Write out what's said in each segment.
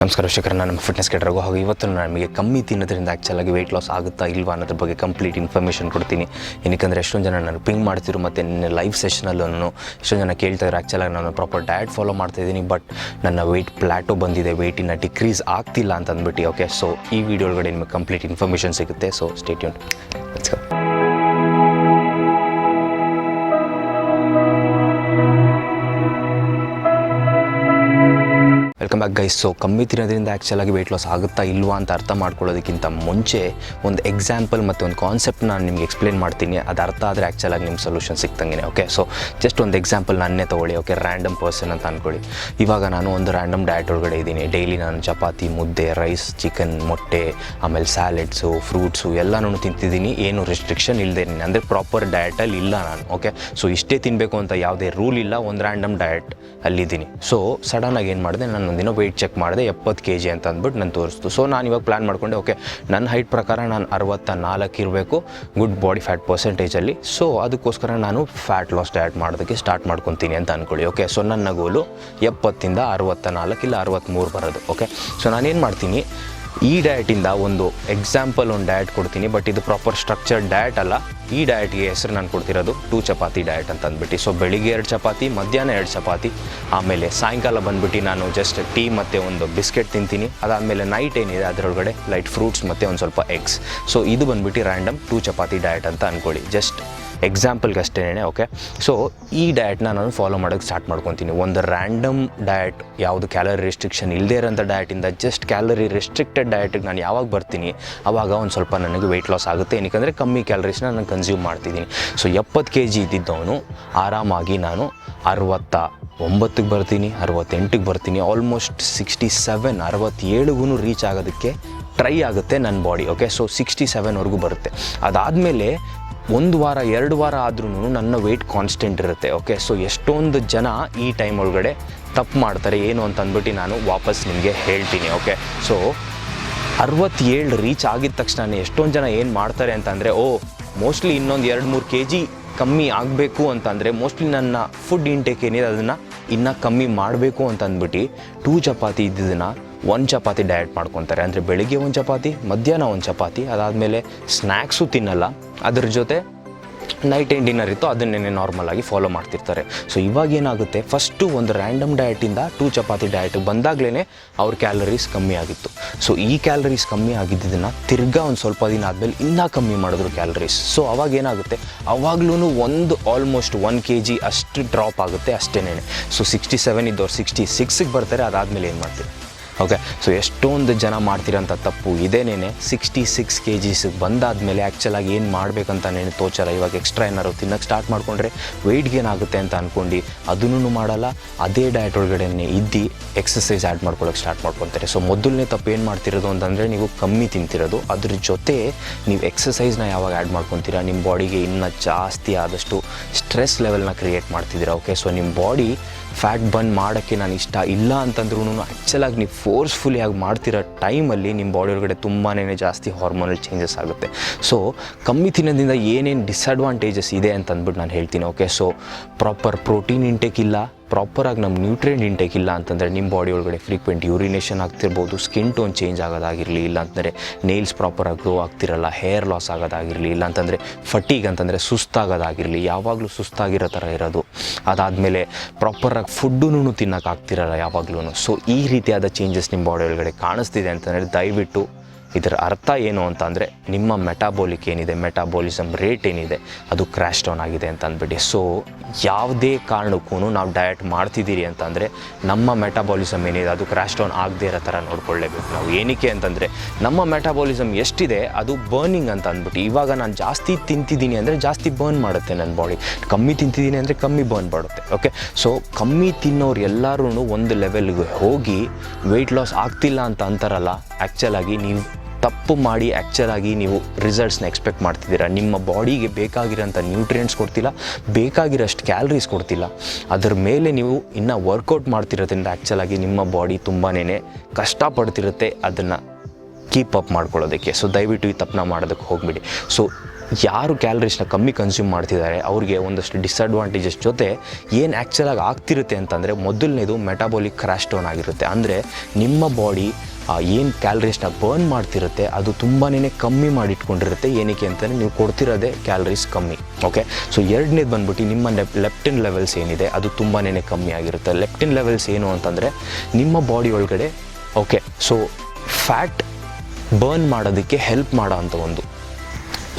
ನಮಸ್ಕಾರ ಶಿಖರ್ ನಾನು ನಮ್ಮ ಫಿಟ್ನೆಸ್ ಕೆಟ್ಟರಾಗೋ ಹಾಗೂ ಇವತ್ತು ನಮಗೆ ಕಮ್ಮಿ ತಿನ್ನೋದ್ರಿಂದ ಆ್ಯಕ್ಚುಲಾಗಿ ವೆಯ್ಟ್ ಲಾಸ್ ಆಗುತ್ತಾ ಇಲ್ವಾ ಅನ್ನೋದ್ರ ಬಗ್ಗೆ ಕಂಪ್ಲೀಟ್ ಇನ್ಫಾರ್ಮೇಷನ್ ಕೊಡ್ತೀನಿ. ಏನಕ್ಕೆ ಎಷ್ಟೊಂದು ಜನ ನಾನು ಪಿಂಗ್ ಮಾಡ್ತಿರು ಮತ್ತು ನಿನ್ನೆ ಲೈವ್ ಸೆಷನಲ್ಲೂ ಎಷ್ಟೊಂದು ಜನ ಕೇಳ್ತಾ ಇದ್ದಾರೆ ಆ್ಯಕ್ಚುಲಾಗಿ ನಾನು ಪ್ರಾಪರ್ ಡಯಟ್ ಫಾಲೋ ಮಾಡ್ತಾ ಇದ್ದೀನಿ ಬಟ್ ನನ್ನ ವೆಯ್ಟ್ ಪ್ಲ್ಯಾಟೋ ಬಂದಿದೆ ವೆಯ್ಟಿನ ಡಿಕ್ರೀಸ್ ಆಗ್ತಿಲ್ಲ ಅಂತ ಅಂದ್ಬಿಟ್ಟು ಓಕೆ ಸೊ ಈ ವಿಡಿಯೋ ಒಳಗಡೆ ನಿಮಗೆ ಕಂಪ್ಲೀಟ್ ಇನ್ಫಾರ್ಮೇಷನ್ ಸಿಗುತ್ತೆ so stay tuned welcome back guys so ಕಮ್ಮಿ ತಿನ್ನೋದ್ರಿಂದ ಆ್ಯಕ್ಚುಲಾಗಿ ವೆಯ್ಟ್ ಲಾಸ್ ಆಗುತ್ತಾ ಇಲ್ವಾ ಅಂತ ಅರ್ಥ ಮಾಡ್ಕೊಳ್ಳೋದಕ್ಕಿಂತ ಮುಂಚೆ ಒಂದು ಎಕ್ಸಾಂಪಲ್ ಮತ್ತು ಒಂದು ಕಾನ್ಸೆಪ್ಟ್ ನಾನು ನಿಮ್ಗೆ ಎಕ್ಸ್ಪ್ಲೇನ್ ಮಾಡ್ತೀನಿ. ಅದು ಅರ್ಥ ಆದರೆ ಆ್ಯಕ್ಚುಲಾಗಿ ನಿಮ್ಮ ಸೊಲ್ಯೂಷನ್ ಸಿಕ್ತಂಗೆ ಓಕೆ ಸೊ ಜಸ್ಟ್ ಒಂದು ಎಕ್ಸಾಂಪಲ್ ನನ್ನೇ ತೊಗೊಳ್ಳಿ ಓಕೆ ರ್ಯಾಂಡಮ್ ಪರ್ಸನ್ ಅಂತ ಅಂದ್ಕೊಳ್ಳಿ ಇವಾಗ ನಾನು ಒಂದು ರ್ಯಾಂಡಮ್ ಡಯಟ್ ಒಳಗಡೆ ಇದ್ದೀನಿ. ಡೈಲಿ ನಾನು ಚಪಾತಿ, ಮುದ್ದೆ ರೈಸ್ ಚಿಕನ್ ಮೊಟ್ಟೆ, ಆಮೇಲೆ ಸ್ಯಾಲೆಡ್ಸು ಫ್ರೂಟ್ಸು ಎಲ್ಲನೂ ತಿಂತಿದ್ದೀನಿ. ಏನು ರೆಸ್ಟ್ರಿಕ್ಷನ್ ಇಲ್ಲದೆ ಅಂದರೆ ಪ್ರಾಪರ್ ಡಯಟಲ್ಲಿ ಇಲ್ಲ ನಾನು ಓಕೆ ಸೊ ಇಷ್ಟೇ ತಿನ್ನಬೇಕು ಅಂತ ಯಾವುದೇ ರೂಲ್ ಇಲ್ಲ. ಒಂದು ರ್ಯಾಂಡಮ್ ಡಯಟ್ ಅಲ್ಲಿದ್ದೀನಿ. ಸೊ ಸಡನ್ನಾಗಿ ಏನು ಮಾಡಿದೆ? ನಾನು ಒಂದಿನ ವೆಯ್ಟ್ ಚೆಕ್ ಮಾಡಿದೆ, ಎಪ್ಪತ್ತು ಕೆ ಜಿ ಅಂತ ಅಂದ್ಬಿಟ್ಟು ನಾನು ತೋರಿಸ್ತು. ಸೊ ನಾನು ಇವಾಗ ಪ್ಲ್ಯಾನ್ ಮಾಡಿಕೊಂಡೆ ಓಕೆ ನನ್ನ ಹೈಟ್ ಪ್ರಕಾರ ನಾನು ಅರವತ್ತ ನಾಲ್ಕು ಇರಬೇಕು ಗುಡ್ ಬಾಡಿ ಫ್ಯಾಟ್ ಪರ್ಸೆಂಟೇಜಲ್ಲಿ ಸೊ ಅದಕ್ಕೋಸ್ಕರ ನಾನು ಫ್ಯಾಟ್ ಲಾಸ್ ಡಯಟ್ ಮಾಡೋದಕ್ಕೆ ಸ್ಟಾರ್ಟ್ ಮಾಡ್ಕೊತೀನಿ ಅಂತ ಅಂದ್ಕೊಳ್ಳಿ ಓಕೆ ಸೊ ನನ್ನ ಗೋಲು ಎಪ್ಪತ್ತಿಂದ ಅರವತ್ತ ನಾಲ್ಕು ಇಲ್ಲ ಅರವತ್ತ್ಮೂರು ಬರೋದು ಓಕೆ ಸೊ ನಾನೇನು ಮಾಡ್ತೀನಿ ಈ ಡಯಟಿಂದ ಒಂದು ಎಕ್ಸಾಂಪಲ್ ಒಂದು ಡಯಟ್ ಕೊಡ್ತೀನಿ ಬಟ್ ಇದು ಪ್ರಾಪರ್ ಸ್ಟ್ರಕ್ಚರ್ಡ್ ಡಯಟ್ ಅಲ್ಲ. ಈ ಡಯಟ್ಗೆ ಹೆಸರು ನಾನು ಕೊಡ್ತಿರೋದು ಟೂ ಚಪಾತಿ ಡಯಟ್ ಅಂತ ಅಂದ್ಬಿಟ್ಟು. ಸೊ ಬೆಳಿಗ್ಗೆ ಎರಡು ಚಪಾತಿ, ಮಧ್ಯಾಹ್ನ ಎರಡು ಚಪಾತಿ, ಆಮೇಲೆ ಸಾಯಂಕಾಲ ಬಂದ್ಬಿಟ್ಟು ನಾನು ಜಸ್ಟ್ ಟೀ ಮತ್ತು ಒಂದು ಬಿಸ್ಕೆಟ್ ತಿಂತೀನಿ. ಅದಾದಮೇಲೆ ನೈಟ್ ಏನಿದೆ ಅದರೊಳಗಡೆ ಲೈಟ್ ಫ್ರೂಟ್ಸ್ ಮತ್ತು ಒಂದು ಸ್ವಲ್ಪ ಎಗ್ಸ್ ಸೊ ಇದು ಬಂದ್ಬಿಟ್ಟು ರ್ಯಾಂಡಮ್ ಟೂ ಚಪಾತಿ ಡಯಟ್ ಅಂತ ಅಂದ್ಕೊಳ್ಳಿ ಜಸ್ಟ್ ಎಕ್ಸಾಂಪಲ್ಗೆ ಅಷ್ಟೇ ಓಕೆ ಸೊ ಈ ಡಯಟ್ನ ನಾನು ಫಾಲೋ ಮಾಡೋಕ್ಕೆ ಸ್ಟಾರ್ಟ್ ಮಾಡ್ಕೊತೀನಿ. ಒಂದು ರ್ಯಾಂಡಮ್ ಡಯಟ್ ಯಾವುದು ಕ್ಯಾಲರಿ ರೆಸ್ಟ್ರಿಕ್ಷನ್ ಇಲ್ಲದೇ ಇರೋಂಥ ಡಯಟಿಂದ ಜಸ್ಟ್ ಕ್ಯಾಲರಿ ರಿಸ್ಟ್ರಿಕ್ಟೆಡ್ ಡಯಟಿಗೆ ನಾನು ಯಾವಾಗ ಬರ್ತೀನಿ ಆವಾಗ ಒಂದು ಸ್ವಲ್ಪ ನನಗೆ ವೆಯ್ಟ್ ಲಾಸ್ ಆಗುತ್ತೆ. ಏನಕ್ಕೆ ಕಮ್ಮಿ ಕ್ಯಾಲರೀಸ್ನ ನಾನು ಕನ್ಸ್ಯೂಮ್ ಮಾಡ್ತಿದ್ದೀನಿ. ಸೊ ಎಪ್ಪತ್ತು ಕೆ ಜಿ ಇದ್ದಿದ್ದವನು ಆರಾಮಾಗಿ ನಾನು ಅರವತ್ತ ಒಂಬತ್ತಕ್ಕೆ ಬರ್ತೀನಿ ಅರವತ್ತೆಂಟಿಗೆ ಬರ್ತೀನಿ ಆಲ್ಮೋಸ್ಟ್ ಸಿಕ್ಸ್ಟಿ ಸೆವೆನ್ ಅರವತ್ತೇಳಿಗೂ ರೀಚ್ ಆಗೋದಕ್ಕೆ ಟ್ರೈ ಆಗುತ್ತೆ ನನ್ನ ಬಾಡಿ ಓಕೆ ಸೊ ಸಿಕ್ಸ್ಟಿ ಸೆವೆನ್ವರೆಗೂ ಬರುತ್ತೆ. ಅದಾದಮೇಲೆ ಒಂದು ವಾರ, ಎರಡು ವಾರ ಆದ್ರೂ ನನ್ನ ವೆಯ್ಟ್ ಕಾನ್ಸ್ಟೆಂಟ್ ಇರುತ್ತೆ ಓಕೆ ಸೊ ಎಷ್ಟೊಂದು ಜನ ಈ ಟೈಮ್ ಒಳಗಡೆ ತಪ್ಪು ಮಾಡ್ತಾರೆ, ಏನು ಅಂತ ಅಂದ್ಬಿಟ್ಟು ನಾನು ವಾಪಸ್ ನಿಮಗೆ ಹೇಳ್ತೀನಿ ಓಕೆ ಸೊ ಅರವತ್ತೇಳು ರೀಚ್ ಆಗಿದ ತಕ್ಷಣ ಎಷ್ಟೊಂದು ಜನ ಏನು ಮಾಡ್ತಾರೆ ಅಂತಂದರೆ ಓ ಮೋಸ್ಟ್ಲಿ ಇನ್ನೊಂದು ಎರಡು ಮೂರು ಕೆ ಜಿ ಕಮ್ಮಿ ಆಗಬೇಕು ಅಂತಂದರೆ ಮೋಸ್ಟ್ಲಿ ನನ್ನ ಫುಡ್ ಇಂಟೇಕ್ ಏನಿದೆ ಅದನ್ನು ಇನ್ನೂ ಕಮ್ಮಿ ಮಾಡಬೇಕು ಅಂತ ಅಂದ್ಬಿಟ್ಟು ಟೂ ಚಪಾತಿ ಇದ್ದಿದ್ದನ್ನು ಒಂದು ಚಪಾತಿ ಡಯಟ್ ಮಾಡ್ಕೊತಾರೆ. ಅಂದರೆ ಬೆಳಿಗ್ಗೆ ಒಂದು ಚಪಾತಿ, ಮಧ್ಯಾಹ್ನ ಒಂದು ಚಪಾತಿ, ಅದಾದಮೇಲೆ ಸ್ನ್ಯಾಕ್ಸು ತಿನ್ನಲ್ಲ. ಅದ್ರ ಜೊತೆ ನೈಟ್ ಏನು ಡಿನ್ನರ್ ಇತ್ತು, ಅದನ್ನೇ ನಾರ್ಮಲ್ ಆಗಿ ಫಾಲೋ ಮಾಡ್ತಿರ್ತಾರೆ. ಸೊ ಇವಾಗ ಏನಾಗುತ್ತೆ ಫಸ್ಟು ಒಂದು ರ್ಯಾಂಡಮ್ ಡಯಟಿಂದ ಟೂ ಚಪಾತಿ ಡಯಟಿಗೆ ಬಂದಾಗಲೇ ಅವ್ರ ಕ್ಯಾಲರೀಸ್ ಕಮ್ಮಿ ಆಗಿತ್ತು. ಸೊ ಈ ಕ್ಯಾಲರೀಸ್ ಕಮ್ಮಿ ಆಗಿದ್ದನ್ನು ತಿರ್ಗಾ ಒಂದು ಸ್ವಲ್ಪ ದಿನ ಆದಮೇಲೆ ಇನ್ನೂ ಕಮ್ಮಿ ಮಾಡಿದ್ರು ಕ್ಯಾಲರೀಸ್ ಸೊ ಅವಾಗ ಏನಾಗುತ್ತೆ ಅವಾಗ್ಲೂ ಒಂದು ಆಲ್ಮೋಸ್ಟ್ ಒನ್ ಕೆ ಜಿ ಅಷ್ಟು ಡ್ರಾಪ್ ಆಗುತ್ತೆ ಅಷ್ಟೇನೇ ಸೊ ಸಿಕ್ಸ್ಟಿ ಸೆವೆನ್ ಇದ್ದವ್ರು ಸಿಕ್ಸ್ಟಿ ಸಿಕ್ಸಿಗೆ ಬರ್ತಾರೆ, ಅದಾದಮೇಲೆ ಏನು ಮಾಡ್ತೀವಿ ಓಕೆ ಸೊ ಎಷ್ಟೊಂದು ಜನ ಮಾಡ್ತಿರೋಂಥ ತಪ್ಪು ಇದೇನೇನೆ ಸಿಕ್ಸ್ಟಿ ಸಿಕ್ಸ್ ಕೆ ಜಿಸಿಗೆ ಬಂದಾದಮೇಲೆ ಆ್ಯಕ್ಚುಲಾಗಿ ಏನು ಮಾಡಬೇಕಂತ ನೇನು ತೋಚಲ್ಲ. ಇವಾಗ ಎಕ್ಸ್ಟ್ರಾ ಏನಾರು ತಿನ್ನೋಕ್ಕೆ ಸ್ಟಾರ್ಟ್ ಮಾಡಿಕೊಂಡ್ರೆ ವೆಯ್ಟ್ ಗೇನ್ ಆಗುತ್ತೆ ಅಂತ ಅಂದ್ಕೊಂಡು ಅದನ್ನು ಮಾಡಲ್ಲ. ಅದೇ ಡಯಟ್ ಒಳಗಡೆನೆ ಇದ್ದು ಎಕ್ಸಸೈಸ್ ಆ್ಯಡ್ ಮಾಡ್ಕೊಳ್ಳೋಕೆ ಸ್ಟಾರ್ಟ್ ಮಾಡ್ಕೊತಾರೆ. ಸೊ ಮೊದಲನೇ ತಪ್ಪು ಏನು ಮಾಡ್ತಿರೋದು ಅಂತಂದರೆ ನೀವು ಕಮ್ಮಿ ತಿಂತಿರೋದು. ಅದ್ರ ಜೊತೆ ನೀವು ಎಕ್ಸಸೈಸ್ನ ಯಾವಾಗ ಆ್ಯಡ್ ಮಾಡ್ಕೊತೀರಾ? ನಿಮ್ಮ ಬಾಡಿಗೆ ಇನ್ನೂ ಜಾಸ್ತಿ ಆದಷ್ಟು ಸ್ಟ್ರೆಸ್ ಲೆವೆಲ್ನ ಕ್ರಿಯೇಟ್ ಮಾಡ್ತಿದ್ದೀರಾ? ಓಕೆ ಸೊ ನಿಮ್ಮ ಬಾಡಿ ಫ್ಯಾಟ್ ಬಂದ್ ಮಾಡೋಕ್ಕೆ ನಾನು ಇಷ್ಟ ಇಲ್ಲ ಅಂತಂದ್ರೂ ಆ್ಯಕ್ಚುಲಾಗಿ ನೀವು ಫೋರ್ಸ್ಫುಲಿ ಆಗಿ ಮಾಡ್ತಿರೋ ಟೈಮಲ್ಲಿ ನಿಮ್ಮ ಬಾಡಿ ಒಳಗಡೆ ತುಂಬಾ ಜಾಸ್ತಿ ಹಾರ್ಮೋನಲ್ ಚೇಂಜಸ್ ಆಗುತ್ತೆ. ಸೊ ಕಮ್ಮಿ ತಿನ್ನೋದ್ರಿಂದ ಏನೇನು ಡಿಸ್ಅಡ್ವಾಂಟೇಜಸ್ ಇದೆ ಅಂತಂದ್ಬಿಟ್ಟು ನಾನು ಹೇಳ್ತೀನಿ okay so proper protein intake ಇಲ್ಲ ಪ್ರಾಪರಾಗಿ ನಮ್ಮ ನ್ಯೂಟ್ರಿಯೆಂಟ್ ಇಂಟೇಕ್ ಇಲ್ಲ ಅಂತಂದರೆ ನಿಮ್ಮ ಬಾಡಿ ಒಳಗಡೆ ಫ್ರೀಕ್ವೆಂಟ್ ಯೂರಿನೇಷನ್ ಆಗ್ತಿರ್ಬೋದು ಸ್ಕಿನ್ ಟೋನ್ ಚೇಂಜ್ ಆಗೋದಾಗಿರಲಿ ಇಲ್ಲ ಅಂತಂದರೆ ನೇಲ್ಸ್ ಪ್ರಾಪರಾಗಿ ಗ್ರೋ ಆಗ್ತಿರಲ್ಲ ಹೇರ್ ಲಾಸ್ ಆಗೋದಾಗಿರಲಿ ಇಲ್ಲ ಅಂತಂದರೆ ಫಟೀಗ್ ಅಂತಂದರೆ ಸುಸ್ತಾಗೋದಾಗಿರಲಿ, ಯಾವಾಗಲೂ ಸುಸ್ತಾಗಿರೋ ಥರ ಇರೋದು. ಅದಾದಮೇಲೆ ಪ್ರಾಪರಾಗಿ ಫುಡ್ಡೂ ತಿನ್ನೋಕ್ಕಾಗ್ತಿರಲ್ಲ ಯಾವಾಗಲೂ ಸೊ ಈ ರೀತಿಯಾದ ಚೇಂಜಸ್ ನಿಮ್ಮ ಬಾಡಿ ಒಳಗಡೆ ಕಾಣಿಸ್ತಿದೆ ಅಂತಂದರೆ ದಯವಿಟ್ಟು ಇದರ ಅರ್ಥ ಏನು ಅಂತ ಅಂದರೆ ನಿಮ್ಮ ಮೆಟಾಬೋಲಿಕ್ ಏನಿದೆ ಮೆಟಾಬೋಲಿಸಮ್ ರೇಟ್ ಏನಿದೆ, ಅದು ಕ್ರ್ಯಾಶ್ ಡೌನ್ ಆಗಿದೆ ಅಂತ ಅಂದ್ಬಿಟ್ಟು ಸೊ ಯಾವುದೇ ಕಾರಣಕ್ಕೂ ನಾವು ಡಯಟ್ ಮಾಡ್ತಿದ್ದೀರಿ ಅಂತಂದರೆ ನಮ್ಮ ಮೆಟಾಬಾಲಿಸಮ್ ಏನಿದೆ, ಅದು ಕ್ರ್ಯಾಶ್ ಡೌನ್ ಆಗದೇ ಇರೋ ಥರ ನೋಡ್ಕೊಳ್ಳೇಬೇಕು ನಾವು. ಏನಕ್ಕೆ ಅಂತಂದರೆ ನಮ್ಮ ಮೆಟಾಬಾಲಿಸಮ್ ಎಷ್ಟಿದೆ, ಅದು ಬರ್ನಿಂಗ್ ಅಂತ ಅಂದ್ಬಿಟ್ಟು. ಇವಾಗ ನಾನು ಜಾಸ್ತಿ ತಿಂತಿದ್ದೀನಿ ಅಂದರೆ ಜಾಸ್ತಿ ಬರ್ನ್ ಮಾಡುತ್ತೆ ನನ್ನ ಬಾಡಿ ಕಮ್ಮಿ ತಿಂತಿದ್ದೀನಿ ಅಂದರೆ ಕಮ್ಮಿ ಬರ್ನ್ ಮಾಡುತ್ತೆ ಓಕೆ ಸೊ ಕಮ್ಮಿ ತಿನ್ನೋರು ಎಲ್ಲರೂ ಒಂದು ಲೆವೆಲ್ಗೆ ಹೋಗಿ ವೆಯ್ಟ್ ಲಾಸ್ ಆಗ್ತಿಲ್ಲ ಅಂತ ಅಂತಾರಲ್ಲ ಆ್ಯಕ್ಚುಲಾಗಿ ನೀವು ತಪ್ಪು ಮಾಡಿ ಆ್ಯಕ್ಚುಲಾಗಿ ನೀವು ರಿಸಲ್ಟ್ಸ್ನ ಎಕ್ಸ್ಪೆಕ್ಟ್ ಮಾಡ್ತಿದ್ದೀರಾ. ನಿಮ್ಮ ಬಾಡಿಗೆ ಬೇಕಾಗಿರೋಂಥ ನ್ಯೂಟ್ರಿಯೆಂಟ್ಸ್ ಕೊಡ್ತಿಲ್ಲ, ಬೇಕಾಗಿರೋಷ್ಟು ಕ್ಯಾಲರೀಸ್ ಕೊಡ್ತಿಲ್ಲ. ಅದ್ರ ಮೇಲೆ ನೀವು ಇನ್ನೂ ವರ್ಕೌಟ್ ಮಾಡ್ತಿರೋದ್ರಿಂದ ಆ್ಯಕ್ಚುಲಾಗಿ ನಿಮ್ಮ ಬಾಡಿ ತುಂಬಾ ಕಷ್ಟಪಡ್ತಿರುತ್ತೆ ಅದನ್ನು ಕೀಪ್ ಅಪ್ ಮಾಡ್ಕೊಳ್ಳೋದಕ್ಕೆ. ಸೊ ದಯವಿಟ್ಟು ಈ ತಪ್ಪನ್ನ ಮಾಡೋದಕ್ಕೆ ಹೋಗ್ಬಿಡಿ. ಸೊ ಯಾರು ಕ್ಯಾಲರೀಸ್ನ ಕಮ್ಮಿ ಕನ್ಸ್ಯೂಮ್ ಮಾಡ್ತಿದ್ದಾರೆ, ಅವ್ರಿಗೆ ಒಂದಷ್ಟು ಡಿಸ್ಅಡ್ವಾಂಟೇಜಸ್ ಜೊತೆ ಏನು ಆ್ಯಕ್ಚುಲಾಗಿ ಆಗ್ತಿರುತ್ತೆ ಅಂತಂದರೆ ಮೊದಲನೇದು ಮೆಟಾಬಾಲಿಕ್ ಕ್ರ್ಯಾಶ್ ಡೌನ್ ಆಗಿರುತ್ತೆ. ಅಂದರೆ ನಿಮ್ಮ ಬಾಡಿ ಏನು ಕ್ಯಾಲ್ರೀಸ್ನ ಬರ್ನ್ ಮಾಡ್ತಿರುತ್ತೆ, ಅದು ತುಂಬಾ ಕಮ್ಮಿ ಮಾಡಿಟ್ಕೊಂಡಿರುತ್ತೆ. ಏನಕ್ಕೆ ಅಂತಂದರೆ ನೀವು ಕೊಡ್ತಿರೋದೇ ಕ್ಯಾಲರೀಸ್ ಕಮ್ಮಿ ಓಕೆ ಸೊ ಎರಡನೇದು ಬಂದ್ಬಿಟ್ಟು ನಿಮ್ಮ ಲೆಪ್ಟಿನ್ ಲೆವೆಲ್ಸ್ ಏನಿದೆ, ಅದು ತುಂಬಾ ಕಮ್ಮಿ ಆಗಿರುತ್ತೆ. ಲೆಪ್ಟಿನ್ ಲೆವೆಲ್ಸ್ ಏನು ಅಂತಂದರೆ ನಿಮ್ಮ ಬಾಡಿ ಒಳಗಡೆ ಓಕೆ ಸೊ ಫ್ಯಾಟ್ ಬರ್ನ್ ಮಾಡೋದಕ್ಕೆ ಹೆಲ್ಪ್ ಮಾಡೋ ಅಂಥ ಒಂದು.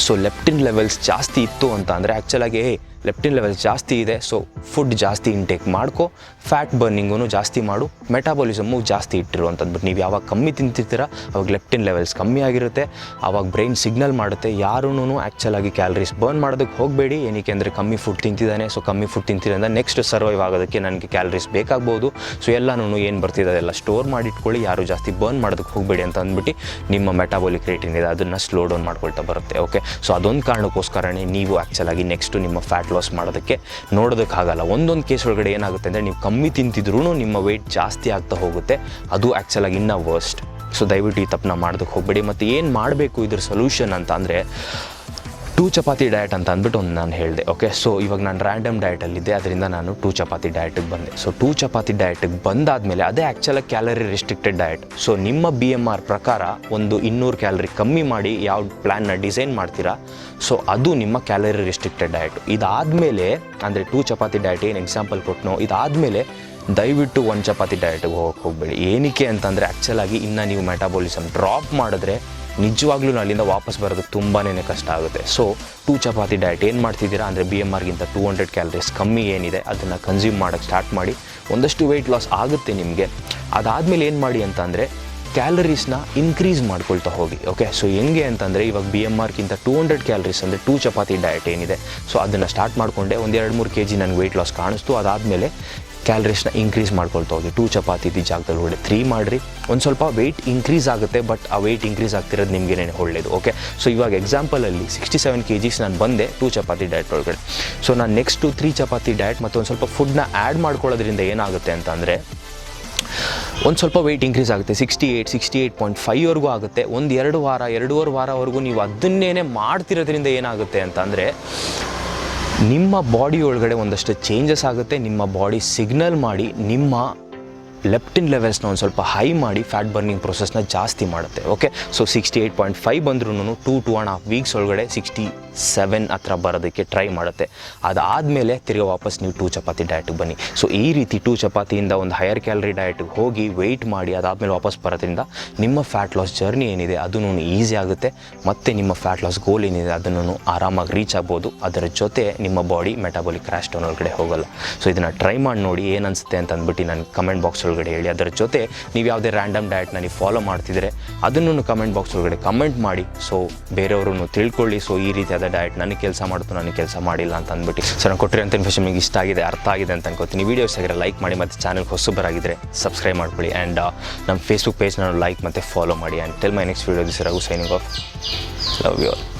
ಸೊ ಲೆಪ್ಟಿನ್ ಲೆವೆಲ್ಸ್ ಜಾಸ್ತಿ ಇತ್ತು ಅಂತ ಅಂದರೆ ಆ್ಯಕ್ಚುಲಾಗಿ ಲೆಪ್ಟಿನ್ ಲೆವೆಲ್ಸ್ ಜಾಸ್ತಿ ಇದೆ ಸೊ ಫುಡ್ ಜಾಸ್ತಿ ಇಂಟೇಕ್ ಮಾಡ್ಕೋ ಫ್ಯಾಟ್ ಬರ್ನಿಂಗೂ ಜಾಸ್ತಿ ಮಾಡು ಮೆಟಾಬಾಲಿಸಮು ಜಾಸ್ತಿ ಇಟ್ಟಿರು ಅಂತಂದ್ಬಿಟ್ಟು ನೀವು ಯಾವಾಗ ಕಮ್ಮಿ ತಿಂತಿರ್ತೀರ, ಅವಾಗ ಲೆಪ್ಟಿನ್ ಲೆವೆಲ್ಸ್ ಕಮ್ಮಿ ಆಗಿರುತ್ತೆ. ಆವಾಗ ಬ್ರೈನ್ ಸಿಗ್ನಲ್ ಮಾಡುತ್ತೆ ಯಾರೂ ಆ್ಯಕ್ಚುಲಾಗಿ ಕ್ಯಾಲರೀಸ್ ಬರ್ನ್ ಮಾಡೋದಕ್ಕೆ ಹೋಗಬೇಡಿ. ಏನಕ್ಕೆ ಅಂದರೆ ಕಮ್ಮಿ ಫುಡ್ ತಿಂತಿದ್ದಾನೆ ಸೊ ಕಮ್ಮಿ ಫುಡ್ ತಿಂತಿರೋದ್ರಿಂದ ನೆಕ್ಸ್ಟ್ ಸರ್ವೈವ್ ಆಗೋದಕ್ಕೆ ನನಗೆ ಕ್ಯಾಲರೀಸ್ ಬೇಕಾಗ್ಬೋದು. ಸೊ ಎಲ್ಲನೂ ಏನು ಬರ್ತಿದೆ, ಅದೆಲ್ಲ ಸ್ಟೋರ್ ಮಾಡಿಟ್ಕೊಳ್ಳಿ. ಯಾರು ಜಾಸ್ತಿ ಬರ್ನ್ ಮಾಡೋದಕ್ಕೆ ಹೋಗಬೇಡಿ ಅಂತ ಅಂದ್ಬಿಟ್ಟು ನಿಮ್ಮ ಮೆಟಾಬಾಲಿಕ್ ರೇಟ್ ಏನಿದೆ, ಅದನ್ನು ಸ್ಲೋ ಡೌನ್ ಮಾಡ್ಕೊಳ್ತಾ ಬರುತ್ತೆ ಓಕೆ ಸೊ ಅದೊಂದು ಕಾರಣಕ್ಕೋಸ್ಕರನೇ ನೀವು ಆ್ಯಕ್ಚುಲಾಗಿ ನೆಕ್ಸ್ಟು ನಿಮ್ಮ ಫ್ಯಾಟ್ ಲಾಸ್ ಮಾಡೋದಕ್ಕೆ ನೋಡೋದಕ್ಕಾಗಲ್ಲ. ಒಂದೊಂದು ಕೇಸ್ ಒಳಗಡೆ ಏನಾಗುತ್ತೆ ಅಂದರೆ ನೀವು ಕಮ್ಮಿ ತಿಂತಿದ್ರೂ ನಿಮ್ಮ ವೆಯ್ಟ್ ಜಾಸ್ತಿ ಆಗ್ತಾ ಹೋಗುತ್ತೆ. ಅದು ಆ್ಯಕ್ಚುಲಾಗಿ ಇನ್ನೂ ವರ್ಸ್ಟ್ ಸೊ ದಯವಿಟ್ಟು ಈ ತಪ್ಪನ್ನ ಮಾಡೋದಕ್ಕೆ ಹೋಗಬೇಡಿ. ಮತ್ತು ಏನು ಮಾಡಬೇಕು ಇದ್ರ ಸೊಲ್ಯೂಷನ್ ಅಂತ ಅಂದರೆ ಟೂ ಚಪಾತಿ ಡಯಟ್ ಅಂತ ಅಂದ್ಬಿಟ್ಟು ಒಂದು ನಾನು ಹೇಳಿದೆ ಓಕೆ ಸೊ ಇವಾಗ ನಾನು ರ್ಯಾಂಡಮ್ ಡಯಟಲ್ಲಿದ್ದೆ ಅದರಿಂದ ನಾನು ಟೂ ಚಪಾತಿ ಡಯಟಿಗೆ ಬಂದೆ. ಸೊ ಟೂ ಚಪಾತಿ ಡಯಟಿಗೆ ಬಂದಾದಮೇಲೆ ಅದೇ ಆ್ಯಕ್ಚುಲಾಗಿ ಕ್ಯಾಲರಿ ರಿಸ್ಟ್ರಿಕ್ಟೆಡ್ ಡಯಟ್ ಸೊ ನಿಮ್ಮ ಬಿ ಎಂ ಆರ್ ಪ್ರಕಾರ ಒಂದು ಇನ್ನೂರು ಕ್ಯಾಲರಿ ಕಮ್ಮಿ ಮಾಡಿ ಯಾವ ಪ್ಲ್ಯಾನ್ನ ಡಿಸೈನ್ ಮಾಡ್ತೀರಾ? ಸೊ ಅದು ನಿಮ್ಮ ಕ್ಯಾಲರಿ ರಿಸ್ಟ್ರಿಕ್ಟೆಡ್ ಡಯಟ್ ಇದಾದಮೇಲೆ, ಅಂದರೆ ಟೂ ಚಪಾತಿ ಡಯಟ್ ಏನು ಎಕ್ಸಾಂಪಲ್ ಕೊಟ್ಟನೋ ಇದಾದಮೇಲೆ ದಯವಿಟ್ಟು ಒಂದು ಚಪಾತಿ ಡಯಟಿಗೆ ಹೋಗಕ್ಕೆ ಹೋಗಬೇಡಿ. ಏನಕ್ಕೆ ಅಂತಂದರೆ ಆ್ಯಕ್ಚುಲಾಗಿ ಇನ್ನು ನೀವು ಮೆಟಾಬಾಲಿಸಮ್ ಡ್ರಾಪ್ ಮಾಡಿದ್ರೆ ನಿಜವಾಗ್ಲೂ ಅಲ್ಲಿಂದ ವಾಪಸ್ ಬರೋದು ತುಂಬಾ ಕಷ್ಟ ಆಗುತ್ತೆ. ಸೊ ಟೂ ಚಪಾತಿ ಡಯಟ್ ಏನು ಮಾಡ್ತಿದ್ದೀರಾ ಅಂದರೆ ಬಿ ಎಂ ಆರ್ಗಿಂತ ಟೂ ಹಂಡ್ರೆಡ್ ಕ್ಯಾಲರೀಸ್ ಕಮ್ಮಿ ಏನಿದೆ ಅದನ್ನು ಕನ್ಸ್ಯೂಮ್ ಮಾಡೋಕ್ಕೆ ಸ್ಟಾರ್ಟ್ ಮಾಡಿ ಒಂದಷ್ಟು ವೆಯ್ಟ್ ಲಾಸ್ ಆಗುತ್ತೆ ನಿಮಗೆ. ಅದಾದಮೇಲೆ ಏನು ಮಾಡಿ ಅಂತಂದರೆ ಕ್ಯಾಲರೀಸ್ನ ಇನ್ಕ್ರೀಸ್ ಮಾಡ್ಕೊಳ್ತಾ ಹೋಗಿ ಓಕೆ ಸೊ ಹೆಂಗೆ ಅಂತಂದರೆ ಇವಾಗ ಬಿ ಎಂ ಆರ್ಗಿಂತ ಟೂ ಹಂಡ್ರೆಡ್ ಕ್ಯಾಲರೀಸ್ ಅಂದರೆ ಟೂ ಚಪಾತಿ ಡಯಟ್ ಏನಿದೆ. ಸೊ ಅದನ್ನು ಸ್ಟಾರ್ಟ್ ಮಾಡಿಕೊಂಡೆ ಒಂದು ಎರಡು ಮೂರು ಕೆ ಜಿ ನನಗೆ ವೆಯ್ಟ್ ಲಾಸ್ ಕಾಣಿಸ್ತು. ಅದಾದಮೇಲೆ ಕ್ಯಾಲರೀಸ್ನ ಇನ್ಕ್ರೀಸ್ ಮಾಡ್ಕೊಳ್ತಾ ಹೋಗಿ. ಟೂ ಚಪಾತಿ ಇದ್ದ ಜಾಗದಲ್ಲಿ ಒಳ್ಳೆ ತ್ರೀ ಮಾಡಿರಿ. ಒಂದು ಸ್ವಲ್ಪ ವೆಯ್ಟ್ ಇನ್ಕ್ರೀಸ್ ಆಗುತ್ತೆ ಬಟ್ ಆ ವೆಯ್ಟ್ ಇನ್ಕ್ರೀಸ್ ಆಗ್ತಿರೋದು ನಿಮಗೇನೆ ಒಳ್ಳೇದು ಓಕೆ ಸೊ ಇವಾಗ ಎಕ್ಸಾಂಪಲಲ್ಲಿ ಸಿಕ್ಸ್ಟಿ ಸೆವೆನ್ ಕೆ ಜಿಸ್ ನಾನು ಬಂದೆ ಟೂ ಚಪಾತಿ ಡಯಟ್ ಒಳಗಡೆ. ಸೊ ನಾನು ನೆಕ್ಸ್ಟು ತ್ರೀ ಚಪಾತಿ ಡಯಟ್ ಮತ್ತು ಒಂದು ಸ್ವಲ್ಪ ಫುಡ್ನ ಆ್ಯಡ್ ಮಾಡ್ಕೊಳ್ಳೋದ್ರಿಂದ ಏನಾಗುತ್ತೆ ಅಂತಂದರೆ, ಒಂದು ಸ್ವಲ್ಪ ವೆಯ್ಟ್ ಇನ್ಕ್ರೀಸ್ ಆಗುತ್ತೆ. Sixty eight sixty eight point ಫೈವ್ವರೆಗೂ ಆಗುತ್ತೆ. ಒಂದು ಎರಡು ವಾರ, ಎರಡೂವರೆ ವಾರವರೆಗೂ ನೀವು ಅದನ್ನೇ ಮಾಡ್ತಿರೋದ್ರಿಂದ ಏನಾಗುತ್ತೆ ಅಂತ ಅಂದರೆ ನಿಮ್ಮ ಬಾಡಿ ಒಳಗಡೆ ಒಂದಷ್ಟು ಚೇಂಜಸ್ ಆಗುತ್ತೆ. ನಿಮ್ಮ ಬಾಡಿ ಸಿಗ್ನಲ್ ಮಾಡಿ, ನಿಮ್ಮ ಲೆಪ್ಟಿನ್ ಲೆವೆಲ್ಸ್ನ ಒಂದು ಸ್ವಲ್ಪ ಹೈ ಮಾಡಿ ಫ್ಯಾಟ್ ಬರ್ನಿಂಗ್ ಪ್ರೊಸೆಸ್ನ ಜಾಸ್ತಿ ಮಾಡುತ್ತೆ. Okay so sixty eight point five ಬಂದ್ರೂ two two and half weeks ಒಳಗಡೆ ಸಿಕ್ಸ್ಟಿ ಸೆವೆನ್ ಹತ್ರ ಬರೋದಕ್ಕೆ ಟ್ರೈ ಮಾಡುತ್ತೆ. ಅದಾದಮೇಲೆ ತಿರ್ಗಿ ವಾಪಸ್ ನೀವು ಟೂ ಚಪಾತಿ ಡಯಟಿಗೆ ಬನ್ನಿ. ಸೊ ಈ ರೀತಿ ಟೂ ಚಪಾತಿಯಿಂದ ಒಂದು ಹೈಯರ್ ಕ್ಯಾಲರಿ ಡಯಟಿಗೆ ಹೋಗಿ ವೆಯ್ಟ್ ಮಾಡಿ, ಅದಾದಮೇಲೆ ವಾಪಸ್ ಬರೋದ್ರಿಂದ ನಿಮ್ಮ ಫ್ಯಾಟ್ ಲಾಸ್ ಜರ್ನಿ ಏನಿದೆ ಅದನ್ನು ಈಸಿ ಆಗುತ್ತೆ. ಮತ್ತು ನಿಮ್ಮ ಫ್ಯಾಟ್ ಲಾಸ್ ಗೋಲ್ ಏನಿದೆ ಅದನ್ನು ಆರಾಮಾಗಿ ರೀಚ್ ಆಗ್ಬೋದು. ಅದರ ಜೊತೆ ನಿಮ್ಮ ಬಾಡಿ ಮೆಟಾಬಾಲಿಕ್ ಕ್ರ್ಯಾಶ್ ಡೌನ್ ಒಳಗಡೆ ಹೋಗಲ್ಲ. ಸೊ ಇದನ್ನು ಟ್ರೈ ಮಾಡಿ ನೋಡಿ ಏನು ಅನಿಸುತ್ತೆ ಅಂತ ಅಂದ್ಬಿಟ್ಟು ನಾನು ಕಮೆಂಟ್ ಬಾಕ್ಸ್ ಒಳಗಡೆ ಹೇಳಿ. ಅದರ ಜೊತೆ ನೀವು ಯಾವುದೇ ರ್ಯಾಂಡಮ್ ಡಯಟ್ ನನಗೆ ಫಾಲೋ ಮಾಡ್ತಿದ್ರೆ ಅದನ್ನು ಕಮೆಂಟ್ ಬಾಕ್ಸ್ ಒಳಗಡೆ ಕಮೆಂಟ್ ಮಾಡಿ. ಸೊ ಬೇರೆಯವರು ತಿಳ್ಕೊಳ್ಳಿ. ಸೊ ಈ ರೀತಿಯಾದ ಡಯಟ್ ನನಗೆ ಕೆಲಸ ಮಾಡ್ತು, ನನಗೆ ಕೆಲಸ ಮಾಡಿಲ್ಲ ಅಂತ ಅಂದ್ಬಿಟ್ಟು ಸೊ ನಾನು ಕೊಟ್ಟಿರೋಂಥ ಇನ್ಫಾರ್ಮೇಷನ್ ನಿಮಗೆ ಇಷ್ಟ ಆಗಿದೆ, ಅರ್ಥ ಆಗಿದೆ ಅಂತ ಅನ್ಕೋತೀನಿ. ವೀಡಿಯೋಸ್ ಆಗಿರೋ ಲೈಕ್ ಮಾಡಿ ಮತ್ತು ಚಾನಲ್ ಹೊಸಬರಾಗಿದ್ದರೆ ಸಬ್ಸ್ಕ್ರೈಬ್ ಮಾಡ್ಕೊಳ್ಳಿ ಆ್ಯಂಡ್ ನಮ್ಮ ಫೇಸ್ಬುಕ್ ಪೇಜ್ನ ಲೈಕ್ ಮತ್ತು ಫಾಲೋ ಮಾಡಿ and tell my next video this Raghu signing off love you all